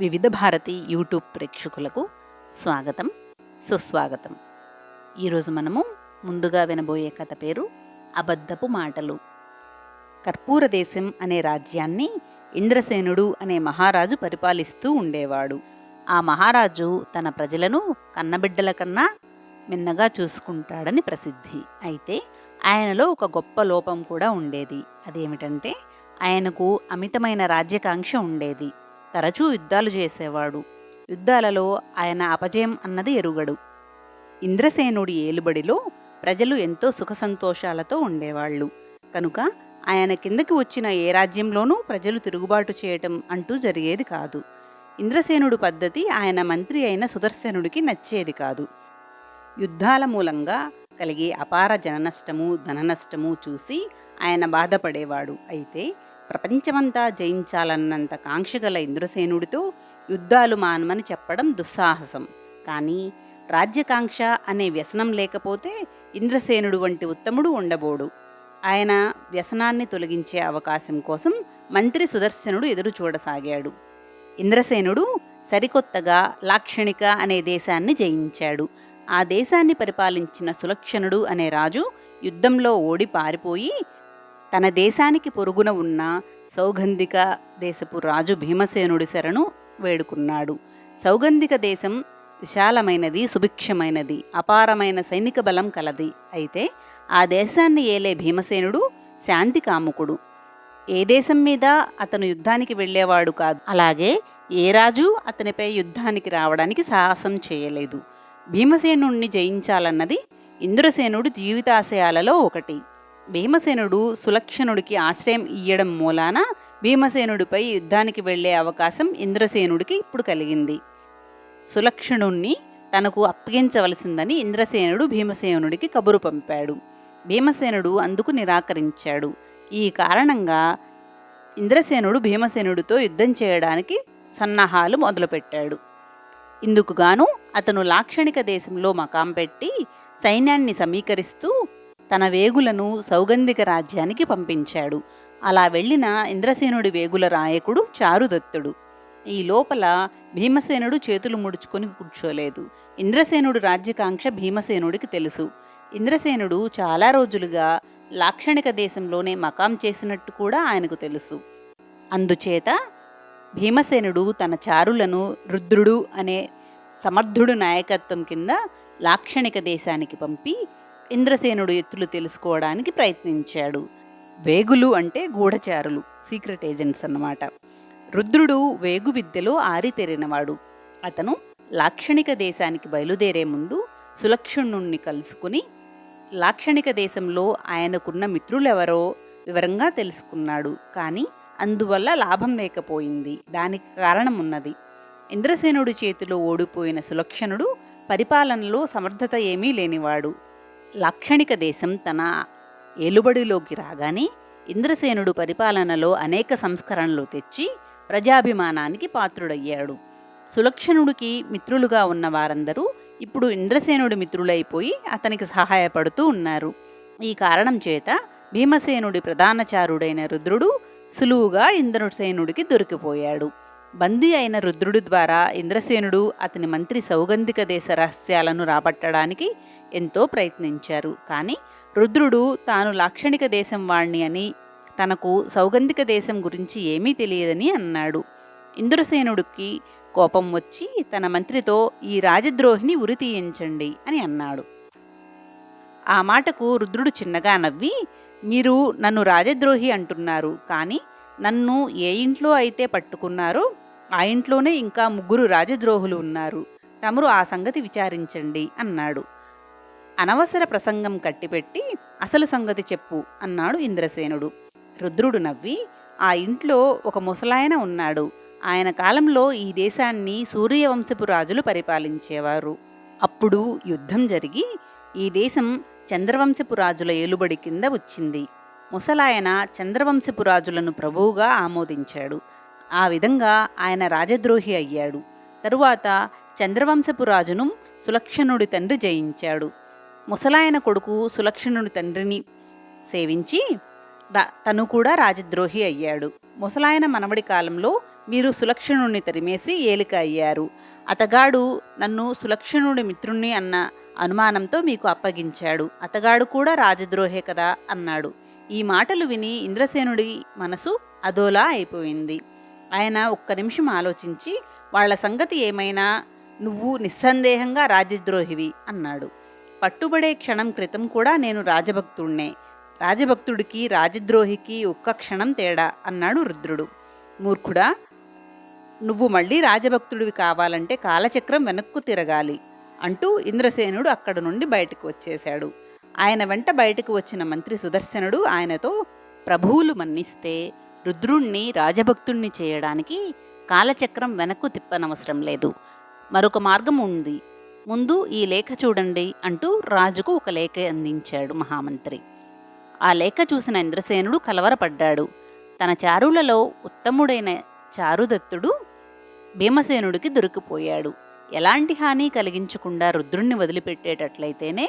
వివిధ భారతి యూట్యూబ్ ప్రేక్షకులకు స్వాగతం సుస్వాగతం. ఈరోజు మనము ముందుగా వినబోయే కథ పేరు అబద్ధపు మాటలు. కర్పూర దేశం అనే రాజ్యాన్ని ఇంద్రసేనుడు అనే మహారాజు పరిపాలిస్తూ ఉండేవాడు. ఆ మహారాజు తన ప్రజలను కన్నబిడ్డల కన్నా మిన్నగా చూసుకుంటాడని ప్రసిద్ధి. అయితే ఆయనలో ఒక గొప్ప లోపం కూడా ఉండేది. అదేమిటంటే ఆయనకు అమితమైన రాజ్యకాంక్ష ఉండేది. తరచూ యుద్ధాలు చేసేవాడు. యుద్ధాలలో ఆయన అపజయం అన్నది ఎరుగడు. ఇంద్రసేనుడి ఏలుబడిలో ప్రజలు ఎంతో సుఖ సంతోషాలతో ఉండేవాళ్ళు. కనుక ఆయన కిందకి వచ్చిన ఏ రాజ్యంలోనూ ప్రజలు తిరుగుబాటు చేయటం అంటూ జరిగేది కాదు. ఇంద్రసేనుడు పద్ధతి ఆయన మంత్రి అయిన సుదర్శనుడికి నచ్చేది కాదు. యుద్ధాల మూలంగా కలిగే అపార జననష్టము ధననష్టము చూసి ఆయన బాధపడేవాడు. అయితే ప్రపంచమంతా జయించాలన్నంత కాంక్ష గల ఇంద్రసేనుడితో యుద్ధాలు మానమని చెప్పడం దుస్సాహసం. కానీ రాజ్యకాంక్ష అనే వ్యసనం లేకపోతే ఇంద్రసేనుడు వంటి ఉత్తముడు ఉండబోడు. ఆయన వ్యసనాన్ని తొలగించే అవకాశం కోసం మంత్రి సుదర్శనుడు ఎదురు చూడసాగాడు. ఇంద్రసేనుడు సరికొత్తగా లాక్షణిక అనే దేశాన్ని జయించాడు. ఆ దేశాన్ని పరిపాలించిన సులక్షణుడు అనే రాజు యుద్ధంలో ఓడి పారిపోయి తన దేశానికి పొరుగున ఉన్న సౌగంధిక దేశపు రాజు భీమసేనుడి శరణు వేడుకున్నాడు. సౌగంధిక దేశం విశాలమైనది సుభిక్షమైనది అపారమైన సైనిక బలం కలది. అయితే ఆ దేశాన్ని ఏలే భీమసేనుడు శాంతి కాముకుడు. ఏ దేశం మీద అతను యుద్ధానికి వెళ్ళేవాడు కాదు. అలాగే ఏ రాజు అతనిపై యుద్ధానికి రావడానికి సాహసం చేయలేదు. భీమసేనుణ్ణి జయించాలన్నది ఇంద్రసేనుడు జీవితాశయాలలో ఒకటి. భీమసేనుడు సులక్షణుడికి ఆశ్రయం ఇయ్యడం మూలాన భీమసేనుడిపై యుద్ధానికి వెళ్ళే అవకాశం ఇంద్రసేనుడికి ఇప్పుడు కలిగింది. సులక్షణుణ్ణి తనకు అప్పగించవలసిందని ఇంద్రసేనుడు భీమసేనుడికి కబురు పంపాడు. భీమసేనుడు అందుకు నిరాకరించాడు. ఈ కారణంగా ఇంద్రసేనుడు భీమసేనుడితో యుద్ధం చేయడానికి సన్నాహాలు మొదలుపెట్టాడు. ఇందుకు గాను అతను లాక్షణిక దేశంలో మకాం పెట్టి సైన్యాన్ని సమీకరిస్తూ తన వేగులను సౌగంధిక రాజ్యానికి పంపించాడు. అలా వెళ్ళిన ఇంద్రసేనుడి వేగుల రాయకుడు చారుదత్తుడు. ఈ లోపల భీమసేనుడు చేతులు ముడుచుకొని కూర్చోలేదు. ఇంద్రసేనుడు రాజ్యకాంక్ష భీమసేనుడికి తెలుసు. ఇంద్రసేనుడు చాలా రోజులుగా లాక్షణిక దేశంలోనే మకాం చేసినట్టు కూడా ఆయనకు తెలుసు. అందుచేత భీమసేనుడు తన చారులను రుద్రుడు అనే సమర్థుడు నాయకత్వం కింద లాక్షణిక దేశానికి పంపి ఇంద్రసేనుడు ఎత్తులు తెలుసుకోవడానికి ప్రయత్నించాడు. వేగులు అంటే గూఢచారులు సీక్రెట్ ఏజెంట్స్ అన్నమాట. రుద్రుడు వేగు విద్యలో ఆరితేరినవాడు. అతను లాక్షణిక దేశానికి బయలుదేరే ముందు సులక్షణుణ్ణి కలుసుకుని లాక్షణిక దేశంలో ఆయనకున్న మిత్రులెవరో వివరంగా తెలుసుకున్నాడు. కానీ అందువల్ల లాభం లేకపోయింది. దానికి కారణం ఉన్నది ఇంద్రసేనుడి చేతిలో ఓడిపోయిన సులక్షణుడు పరిపాలనలో సమర్థత ఏమీ లేనివాడు. లాక్షణిక దేశం తన ఎలుబడిలోకి రాగానే ఇంద్రసేనుడు పరిపాలనలో అనేక సంస్కరణలు తెచ్చి ప్రజాభిమానానికి పాత్రుడయ్యాడు. సులక్షణుడికి మిత్రులుగా ఉన్న వారందరూ ఇప్పుడు ఇంద్రసేనుడి మిత్రులైపోయి అతనికి సహాయపడుతూ ఉన్నారు. ఈ కారణం చేత భీమసేనుడి ప్రధానచారుడైన రుద్రుడు సులువుగా ఇంద్రసేనుడికి దొరికిపోయాడు. బందీ అయిన రుద్రుడు ద్వారా ఇంద్రసేనుడు అతని మంత్రి సౌగంధిక దేశ రహస్యాలను రాబట్టడానికి ఎంతో ప్రయత్నించారు. కానీ రుద్రుడు తాను లాక్షణిక దేశం వాణ్ణి అని తనకు సౌగంధిక దేశం గురించి ఏమీ తెలియదని అన్నాడు. ఇంద్రసేనుడికి కోపం వచ్చి తన మంత్రితో ఈ రాజద్రోహిని ఉరి తీయించండి అని అన్నాడు. ఆ మాటకు రుద్రుడు చిన్నగా నవ్వి మీరు నన్ను రాజద్రోహి అంటున్నారు కానీ నన్ను ఏ ఇంట్లో అయితే పట్టుకున్నారో ఆ ఇంట్లోనే ఇంకా ముగ్గురు రాజద్రోహులు ఉన్నారు. తమరు ఆ సంగతి విచారించండి అన్నాడు. అనవసర ప్రసంగం కట్టిపెట్టి అసలు సంగతి చెప్పు అన్నాడు ఇంద్రసేనుడు. రుద్రుడు నవ్వి ఆ ఇంట్లో ఒక ముసలాయన ఉన్నాడు. ఆయన కాలంలో ఈ దేశాన్ని సూర్యవంశపు రాజులు పరిపాలించేవారు. అప్పుడు యుద్ధం జరిగి ఈ దేశం చంద్రవంశపు రాజుల ఏలుబడి కింద వచ్చింది. ముసలాయన చంద్రవంశపు రాజులను ప్రభువుగా ఆమోదించాడు. ఆ విధంగా ఆయన రాజద్రోహి అయ్యాడు. తరువాత చంద్రవంశపు రాజును సులక్షణుడి తండ్రి జయించాడు. ముసలాయన కొడుకు సులక్షణుడి తండ్రిని సేవించి రా- తను కూడా రాజద్రోహి అయ్యాడు. ముసలాయన మనవడి కాలంలో మీరు సులక్షణుణ్ణి తరిమేసి ఏలిక అయ్యారు. అతగాడు నన్ను సులక్షణుడి మిత్రుణ్ణి అన్న అనుమానంతో మీకు అప్పగించాడు. అతగాడు కూడా రాజద్రోహే కదా అన్నాడు. ఈ మాటలు విని ఇంద్రసేనుడి మనసు అదోలా అయిపోయింది. ఆయన ఒక్క నిమిషం ఆలోచించి వాళ్ళ సంగతి ఏమైనా? నువ్వు నిస్సందేహంగా రాజద్రోహివి అన్నాడు. పట్టుబడే క్షణం క్రితం కూడా నేను రాజభక్తుణ్ణే. రాజభక్తుడికి రాజద్రోహికి ఒక్క క్షణం తేడా అన్నాడు రుద్రుడు. మూర్ఖుడా నువ్వు మళ్ళీ రాజభక్తుడివి కావాలంటే కాలచక్రం వెనక్కు తిరగాలి అంటూ ఇంద్రసేనుడు అక్కడ నుండి బయటకు వచ్చేశాడు. ఆయన వెంట బయటకు వచ్చిన మంత్రి సుదర్శనుడు ఆయనతో ప్రభువులు మన్నిస్తే రుద్రుణ్ణి రాజభక్తుణ్ణి చేయడానికి కాలచక్రం వెనక్కు తిప్పనవసరం లేదు. మరొక మార్గం ఉంది. ముందు ఈ లేఖ చూడండి అంటూ రాజుకు ఒక లేఖ అందించాడు మహామంత్రి. ఆ లేఖ చూసిన ఇంద్రసేనుడు కలవరపడ్డాడు. తన చారులలో ఉత్తముడైన చారుదత్తుడు భీమసేనుడికి దొరికిపోయాడు. ఎలాంటి హాని కలిగించకుండా రుద్రుణ్ణి వదిలిపెట్టేటట్లయితేనే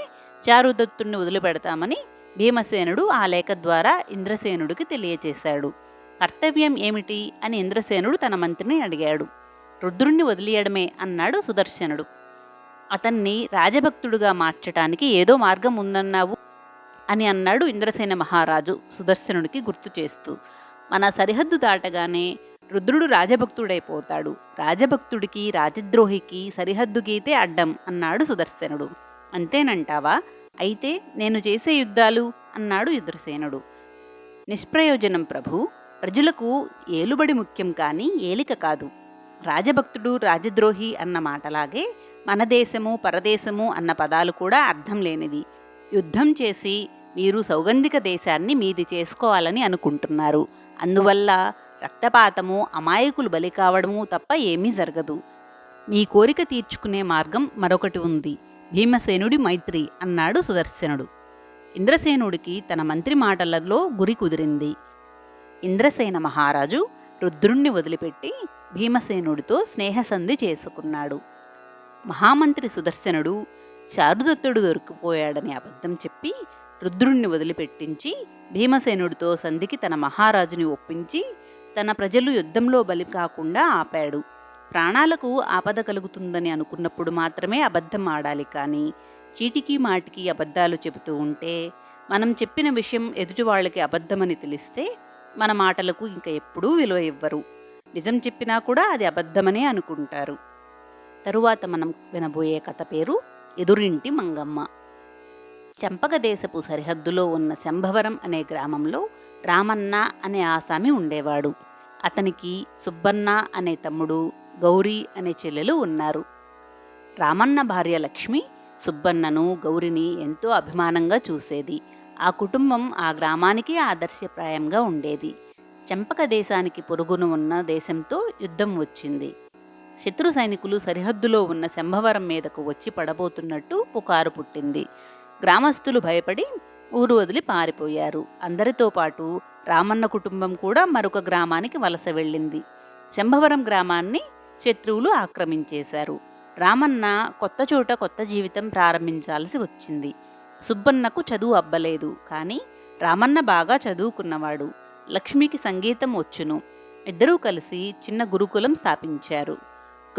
చారుదత్తుణ్ణి వదిలిపెడతామని భీమసేనుడు ఆ లేఖ ద్వారా ఇంద్రసేనుడికి తెలియచేశాడు కర్తవ్యం ఏమిటి అని ఇంద్రసేనుడు తన మంత్రిని అడిగాడు. రుద్రుణ్ణి వదిలియడమే అన్నాడు సుదర్శనుడు. అతన్ని రాజభక్తుడుగా మార్చటానికి ఏదో మార్గం ఉందన్నావు అని అన్నాడు ఇంద్రసేన మహారాజు సుదర్శనుడికి గుర్తు చేస్తూ. మన సరిహద్దు దాటగానే రుద్రుడు రాజభక్తుడైపోతాడు. రాజభక్తుడికి రాజద్రోహికి సరిహద్దు గీతే అడ్డం అన్నాడు సుదర్శనుడు. అంతేనంటావా? అయితే నేను చేసే యుద్ధాలు అన్నాడు ఇంద్రసేనుడు. నిష్ప్రయోజనం ప్రభు ప్రజలకు ఏలుబడి ముఖ్యం కానీ ఏలిక కాదు. రాజభక్తుడు రాజద్రోహి అన్న మాటలాగే మన దేశము పరదేశము అన్న పదాలు కూడా అర్థం లేనివి. యుద్ధం చేసి మీరు సౌగంధిక దేశాన్ని మీది చేసుకోవాలని అనుకుంటున్నారు. అందువల్ల రక్తపాతము అమాయకులు బలి కావడము తప్ప ఏమీ జరగదు. మీ కోరిక తీర్చుకునే మార్గం మరొకటి ఉంది. భీమసేనుడి మైత్రి అన్నాడు సుదర్శనుడు. ఇంద్రసేనుడికి తన మంత్రి మాటలలో గురి కుదిరింది. ఇంద్రసేన మహారాజు రుద్రుణ్ణి వదిలిపెట్టి భీమసేనుడితో స్నేహసంధి చేసుకున్నాడు. మహామంత్రి సుదర్శనుడు చారుదత్తుడు దొరికిపోయాడని అబద్ధం చెప్పి రుద్రుణ్ణి వదిలిపెట్టించి భీమసేనుడితో సంధికి తన మహారాజుని ఒప్పించి తన ప్రజలు యుద్ధంలో బలి కాకుండా ఆపాడు. ప్రాణాలకు ఆపద కలుగుతుందని అనుకున్నప్పుడు మాత్రమే అబద్ధం ఆడాలి కానీ చీటికి మాటికి అబద్ధాలు చెబుతూ ఉంటే మనం చెప్పిన విషయం ఎదుటి వాళ్ళకి అబద్ధమని తెలిస్తే మన మాటలకు ఇంకా ఎప్పుడూ విలువ ఇవ్వరు. నిజం చెప్పినా కూడా అది అబద్ధమనే అనుకుంటారు. తరువాత మనం వినబోయే కథ పేరు ఎదురింటి మంగమ్మ. చెంపక దేశపు సరిహద్దులో ఉన్న శంభవరం అనే గ్రామంలో రామన్న అనే ఆసామి ఉండేవాడు. అతనికి సుబ్బన్న అనే తమ్ముడు గౌరీ అనే చెల్లెలు ఉన్నారు. రామన్న భార్య లక్ష్మి సుబ్బన్నను గౌరిని ఎంతో అభిమానంగా చూసేది. ఆ కుటుంబం ఆ గ్రామానికి ఆదర్శప్రాయంగా ఉండేది. చెంపక దేశానికి పొరుగున ఉన్న దేశంతో యుద్ధం వచ్చింది. శత్రు సైనికులు సరిహద్దులో ఉన్న శంభవరం మీదకు వచ్చి పడబోతున్నట్టు పుకారు పుట్టింది. గ్రామస్తులు భయపడి ఊరు వదిలి పారిపోయారు. అందరితో పాటు రామన్న కుటుంబం కూడా మరొక గ్రామానికి వలస వెళ్ళింది. శంభవరం గ్రామాన్ని శత్రువులు ఆక్రమించేశారు. రామన్న కొత్త చోట కొత్త జీవితం ప్రారంభించాల్సి వచ్చింది. సుబ్బన్నకు చదువు అబ్బలేదు. కానీ రామన్న బాగా చదువుకున్నవాడు. లక్ష్మికి సంగీతం వచ్చును. ఇద్దరూ కలిసి చిన్న గురుకులం స్థాపించారు.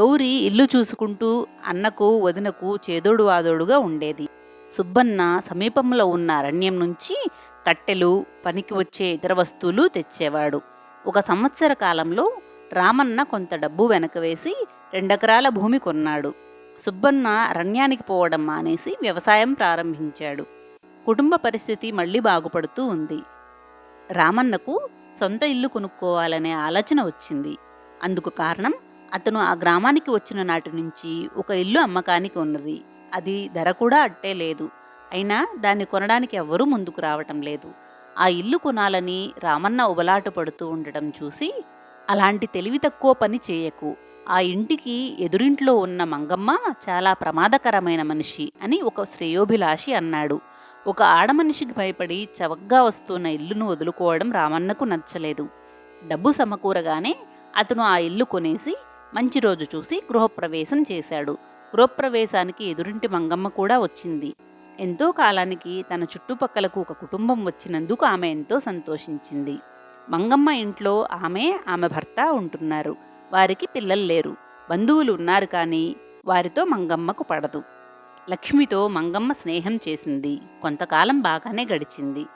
గౌరి ఇల్లు చూసుకుంటూ అన్నకు వదినకు చేదోడు వాదోడుగా ఉండేది. సుబ్బన్న సమీపంలో ఉన్న అరణ్యం నుంచి కట్టెలు పనికి వచ్చే ఇతర వస్తువులు తెచ్చేవాడు. ఒక సంవత్సర కాలంలో రామన్న కొంత డబ్బు వెనక వేసి రెండెకరాల భూమి కొన్నాడు. సుబ్బన్న అరణ్యానికి పోవడం మానేసి వ్యవసాయం ప్రారంభించాడు. కుటుంబ పరిస్థితి మళ్ళీ బాగుపడుతూ ఉంది. రామన్నకు సొంత ఇల్లు కొనుక్కోవాలనే ఆలోచన వచ్చింది. అందుకు కారణం అతను ఆ గ్రామానికి వచ్చిన నాటి నుంచి ఒక ఇల్లు అమ్మకానికి ఉన్నది. అది ధర కూడా అట్టే లేదు. అయినా దాన్ని కొనడానికి ఎవ్వరూ ముందుకు రావటం లేదు. ఆ ఇల్లు కొనాలని రామన్న ఉబలాట పడుతూ ఉండటం చూసి అలాంటి తెలివి తక్కువ పని చేయకు. ఆ ఇంటికి ఎదురింట్లో ఉన్న మంగమ్మ చాలా ప్రమాదకరమైన మనిషి అని ఒక శ్రేయోభిలాషి అన్నాడు. ఒక ఆడమనిషికి భయపడి చవగ్గా వస్తున్న ఇల్లును వదులుకోవడం రామన్నకు నచ్చలేదు. డబ్బు సమకూరగానే అతను ఆ ఇల్లు కొనేసి మంచి రోజు చూసి గృహప్రవేశం చేశాడు. గృహప్రవేశానికి ఎదురింటి మంగమ్మ కూడా వచ్చింది. ఎంతో కాలానికి తన చుట్టుపక్కలకు ఒక కుటుంబం వచ్చినందుకు ఆమె ఎంతో సంతోషించింది. మంగమ్మ ఇంట్లో ఆమె ఆమె భర్త ఉంటున్నారు. వారికి పిల్లలు లేరు. బంధువులు ఉన్నారు కానీ వారితో మంగమ్మకు పడదు. లక్ష్మితో మంగమ్మ స్నేహం చేసింది. కొంతకాలం బాగానే గడిచింది.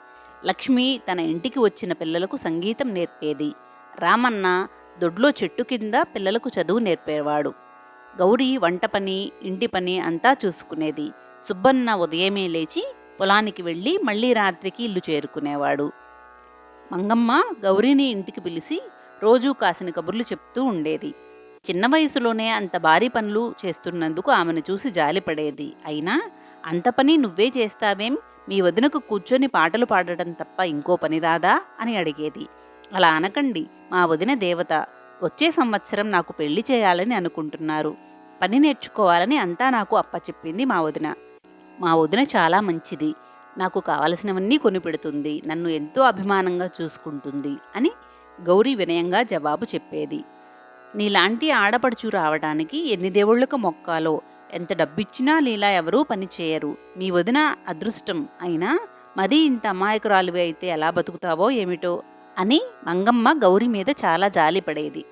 లక్ష్మి తన ఇంటికి వచ్చిన పిల్లలకు సంగీతం నేర్పేది. రామన్న దొడ్లో చెట్టు కింద పిల్లలకు చదువు నేర్పేవాడు. గౌరీ వంట పని ఇంటి పని అంతా చూసుకునేది. సుబ్బన్న ఉదయమే లేచి పొలానికి వెళ్ళి మళ్ళీ రాత్రికి ఇల్లు చేరుకునేవాడు. మంగమ్మ గౌరీని ఇంటికి పిలిచి రోజూ కాసిన కబుర్లు చెప్తూ ఉండేది. చిన్న వయసులోనే అంత భారీ పనులు చేస్తున్నందుకు ఆమెను చూసి జాలిపడేది. అయినా అంత పని నువ్వే చేస్తావేం? మీ వదినకు కూర్చొని పాటలు పాడటం తప్ప ఇంకో పని రాదా? అని అడిగేది. అలా అనకండి మా వదిన దేవత. వచ్చే సంవత్సరం నాకు పెళ్ళి చేయాలని అనుకుంటున్నారు. పని నేర్చుకోవాలని అంతా నాకు అప్పచెప్పింది మా వదిన. మా వదిన చాలా మంచిది. నాకు కావలసినవన్నీ కొనిపెడుతుంది నన్ను ఎంతో అభిమానంగా చూసుకుంటుంది అని గౌరీ వినయంగా జవాబు చెప్పేది. నీలాంటి ఆడపడుచు రావడానికి ఎన్ని దేవుళ్ళకు మొక్కాలో ఎంత డబ్బిచ్చినా లీలా ఎవరూ పని చేయరు. మీ వదిన అదృష్టం అయినా మరీ ఇంత అమాయకురాలివి అయితే ఎలా బతుకుతావో ఏమిటో అని మంగమ్మ గౌరి మీద చాలా జాలిపడేది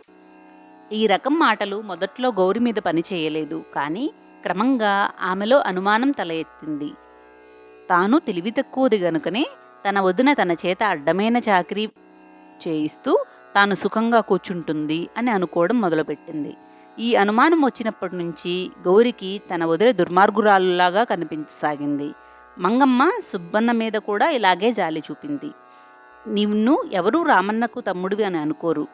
ఈ రకం మాటలు మొదట్లో గౌరి మీద పని చేయలేదు. కానీ క్రమంగా ఆమెలో అనుమానం తల ఎత్తింది. తాను తెలివి తక్కువది గనుకనే తన వదిన తన చేత అడ్డమైన చాకరీ చేయిస్తూ తాను సుఖంగా కూర్చుంటుంది అని అనుకోవడం మొదలుపెట్టింది. ఈ అనుమానం వచ్చినప్పటి నుంచి గౌరికి తన వదిలే దుర్మార్గురాలులాగా కనిపించసాగింది. మంగమ్మ సుబ్బన్న మీద కూడా ఇలాగే జాలి చూపింది. నిన్ను ఎవరూ రామన్నకు తమ్ముడివి అని అనుకోరు.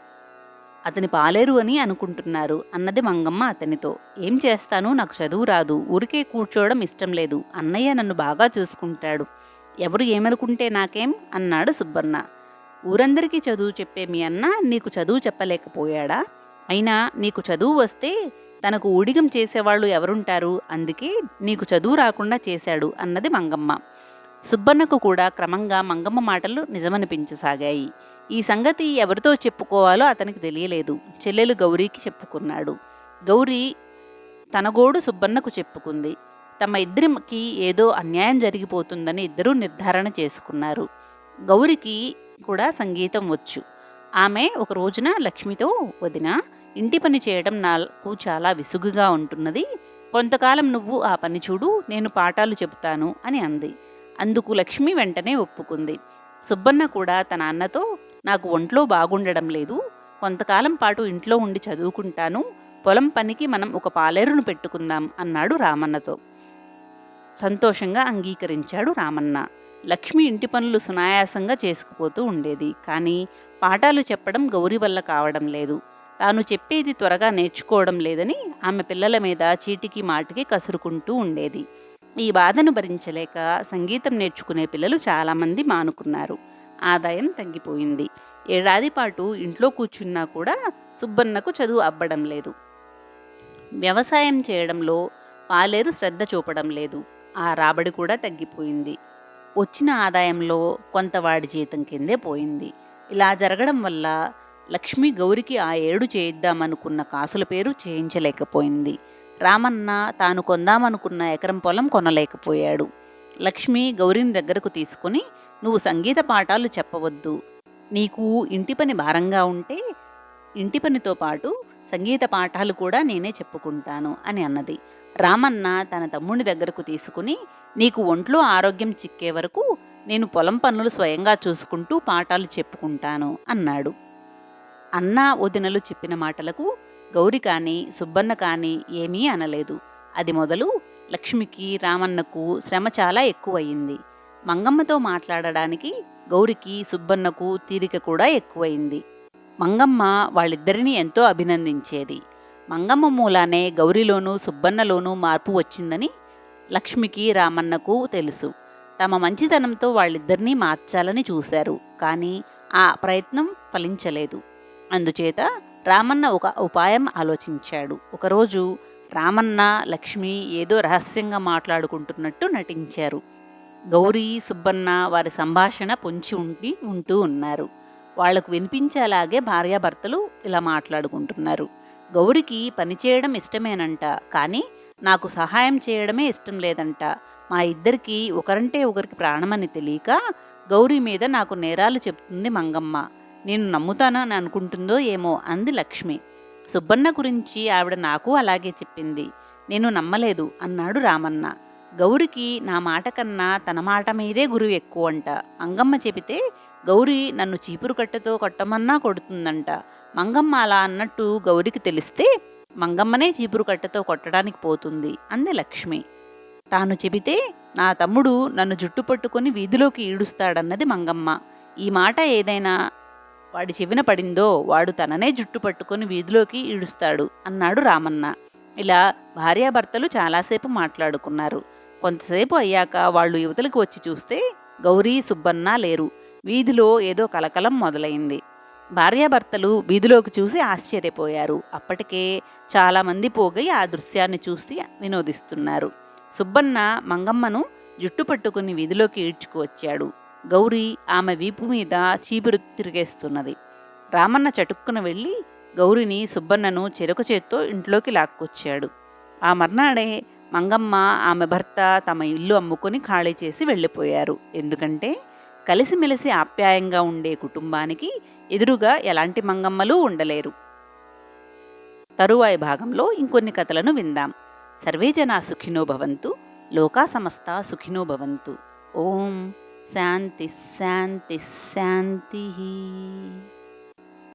అతని పాలేరు అని అనుకుంటున్నారు అన్నది మంగమ్మ అతనితో. ఏం చేస్తాను నాకు చదువు రాదు. ఊరికే కూర్చోవడం ఇష్టం లేదు. అన్నయ్య నన్ను బాగా చూసుకుంటాడు. ఎవరు ఏమనుకుంటే నాకేం? అన్నాడు సుబ్బన్న. ఊరందరికీ చదువు చెప్పే మీ అన్న నీకు చదువు చెప్పలేకపోయాడా? అయినా నీకు చదువు వస్తే తనకు ఊడిగం చేసేవాళ్ళు ఎవరుంటారు? అందుకే నీకు చదువు రాకుండా చేశాడు అన్నది మంగమ్మ. సుబ్బన్నకు కూడా క్రమంగా మంగమ్మ మాటలు నిజమనిపించసాగాయి. ఈ సంగతి ఎవరితో చెప్పుకోవాలో అతనికి తెలియలేదు. చెల్లెలు గౌరీకి చెప్పుకున్నాడు. గౌరీ తన గోడు సుబ్బన్నకు చెప్పుకుంది. తమ ఇద్దరికి ఏదో అన్యాయం జరిగిపోతుందని ఇద్దరూ నిర్ధారణ చేసుకున్నారు. గౌరికి కూడా సంగీతం వచ్చు. ఆమె ఒక రోజున లక్ష్మితో వదిన ఇంటి పని చేయడం నాకు చాలా విసుగుగా ఉంటున్నది. కొంతకాలం నువ్వు ఆ పని చూడు నేను పాఠాలు చెబుతాను అని అంది. అందుకు లక్ష్మి వెంటనే ఒప్పుకుంది. సుబ్బన్న కూడా తన అన్నతో నాకు ఒంట్లో బాగుండడం లేదు. కొంతకాలం పాటు ఇంట్లో ఉండి చదువుకుంటాను. పొలం పనికి మనం ఒక పాలేరును పెట్టుకుందాం అన్నాడు రామన్నతో. సంతోషంగా అంగీకరించాడు రామన్న. లక్ష్మి ఇంటి పనులు సునాయాసంగా చేసుకుపోతూ ఉండేది. కానీ పాఠాలు చెప్పడం గౌరీ వల్ల కావడం లేదు. తాను చెప్పేది త్వరగా నేర్చుకోవడం లేదని ఆమె పిల్లల మీద చీటికి మాటికి కసురుకుంటూ ఉండేది. ఈ బాధను భరించలేక సంగీతం నేర్చుకునే పిల్లలు చాలామంది మానుకున్నారు. ఆదాయం తగ్గిపోయింది. ఏడాది పాటు ఇంట్లో కూర్చున్నా కూడా సుబ్బన్నకు చదువు అబ్బడం లేదు. వ్యవసాయం చేయడంలో పాలేరు శ్రద్ధ చూపడం లేదు. ఆ రాబడి కూడా తగ్గిపోయింది. వచ్చిన ఆదాయంలో కొంత వాడి జీతం కిందే పోయింది. ఇలా జరగడం వల్ల లక్ష్మి గౌరికి ఆ ఏడు చేయిద్దామనుకున్న కాసుల పేరు చేయించలేకపోయింది. రామన్న తాను కొందామనుకున్న ఎకరం పొలం కొనలేకపోయాడు. లక్ష్మి గౌరిని దగ్గరకు తీసుకుని నువ్వు సంగీత పాఠాలు చెప్పవద్దు. నీకు ఇంటి పని భారంగా ఉంటే ఇంటి పనితో పాటు సంగీత పాఠాలు కూడా నేనే చెప్పుకుంటాను అని అన్నది. రామన్న తన తమ్ముని దగ్గరకు తీసుకుని నీకు ఒంట్లో ఆరోగ్యం చిక్కే వరకు నేను పొలం పనులు స్వయంగా చూసుకుంటూ పాఠాలు చెప్పుకుంటాను అన్నాడు. అన్న వదినలు చెప్పిన మాటలకు గౌరి కానీ సుబ్బన్న కానీ ఏమీ అనలేదు. అది మొదలు లక్ష్మికి రామన్నకు శ్రమ చాలా ఎక్కువయింది. మంగమ్మతో మాట్లాడడానికి గౌరికి సుబ్బన్నకు తీరిక కూడా ఎక్కువయింది. మంగమ్మ వాళ్ళిద్దరినీ ఎంతో అభినందించేది. మంగమ్మ మూలానే గౌరిలోనూ సుబ్బన్నలోనూ మార్పు వచ్చిందని లక్ష్మికి రామన్నకు తెలుసు. తమ మంచితనంతో వాళ్ళిద్దరినీ మార్చాలని చూశారు. కానీ ఆ ప్రయత్నం ఫలించలేదు. అందుచేత రామన్న ఒక ఉపాయం ఆలోచించాడు. ఒకరోజు రామన్న లక్ష్మి ఏదో రహస్యంగా మాట్లాడుకుంటున్నట్టు నటించారు. గౌరీ సుబ్బన్న వారి సంభాషణ పొంచి ఉండి ఉంటూ ఉన్నారు. వాళ్ళకు వినిపించేలాగే భార్యాభర్తలు ఇలా మాట్లాడుకుంటున్నారు. గౌరికి పనిచేయడం ఇష్టమేనంట. కానీ నాకు సహాయం చేయడమే ఇష్టం లేదంట. మా ఇద్దరికి ఒకరంటే ఒకరికి ప్రాణమని తెలియక గౌరీ మీద నాకు నేరాలు చెప్తుంది మంగమ్మ. నేను నమ్ముతానని అనుకుంటుందో ఏమో అంది లక్ష్మి. సుబ్బన్న గురించి ఆవిడ నాకు అలాగే చెప్పింది. నేను నమ్మలేదు అన్నాడు రామన్న. గౌరికి నా మాట కన్నా తన మాట మీదే గురువు ఎక్కువ అంట. మంగమ్మ చెబితే గౌరి నన్ను చీపురు కట్టెతో కొట్టమన్నా కొడుతుందంట. మంగమ్మ అలా అన్నట్టు గౌరికి తెలిస్తే మంగమ్మనే చీపురు కట్టెతో కొట్టడానికి పోతుంది అంది లక్ష్మి. తాను చెబితే నా తమ్ముడు నన్ను జుట్టు పట్టుకొని వీధిలోకి ఈడుస్తాడన్నది మంగమ్మ. ఈ మాట ఏదైనా వాడి చెవిన పడిందో వాడు తననే జుట్టు పట్టుకొని వీధిలోకి ఈడుస్తాడు అన్నాడు రామన్న. ఇలా భార్యాభర్తలు చాలాసేపు మాట్లాడుకున్నారు. కొంతసేపు అయ్యాక వాళ్ళు యువతలకు వచ్చి చూస్తే గౌరీ సుబ్బన్న లేరు. వీధిలో ఏదో కలకలం మొదలైంది. భార్యాభర్తలు వీధిలోకి చూసి ఆశ్చర్యపోయారు. అప్పటికే చాలామంది పోగై ఆ దృశ్యాన్ని చూసి వినోదిస్తున్నారు. సుబ్బన్న మంగమ్మను జుట్టు పట్టుకుని వీధిలోకి ఈడ్చుకువచ్చాడు గౌరీ ఆమె వీపు మీద చీపురు తిరిగేస్తున్నది. రామన్న చటుక్కున వెళ్ళి గౌరిని సుబ్బన్నను చెరొక చేత్తో ఇంట్లోకి లాక్కొచ్చాడు. ఆ మర్నాడే మంగమ్మ ఆమె భర్త తమ ఇల్లు అమ్ముకొని ఖాళీ చేసి వెళ్ళిపోయారు. ఎందుకంటే కలిసిమెలిసి ఆప్యాయంగా ఉండే కుటుంబానికి ఎదురుగా ఎలాంటి మంగమ్మలు ఉండలేరు. తరువాయి భాగంలో ఇంకొన్ని కథలను విందాం. సర్వే జనా సుఖినో భవంతు లోకా సమస్త సుఖినో భవంతు. ఓం శాంతి శాంతి శాంతి.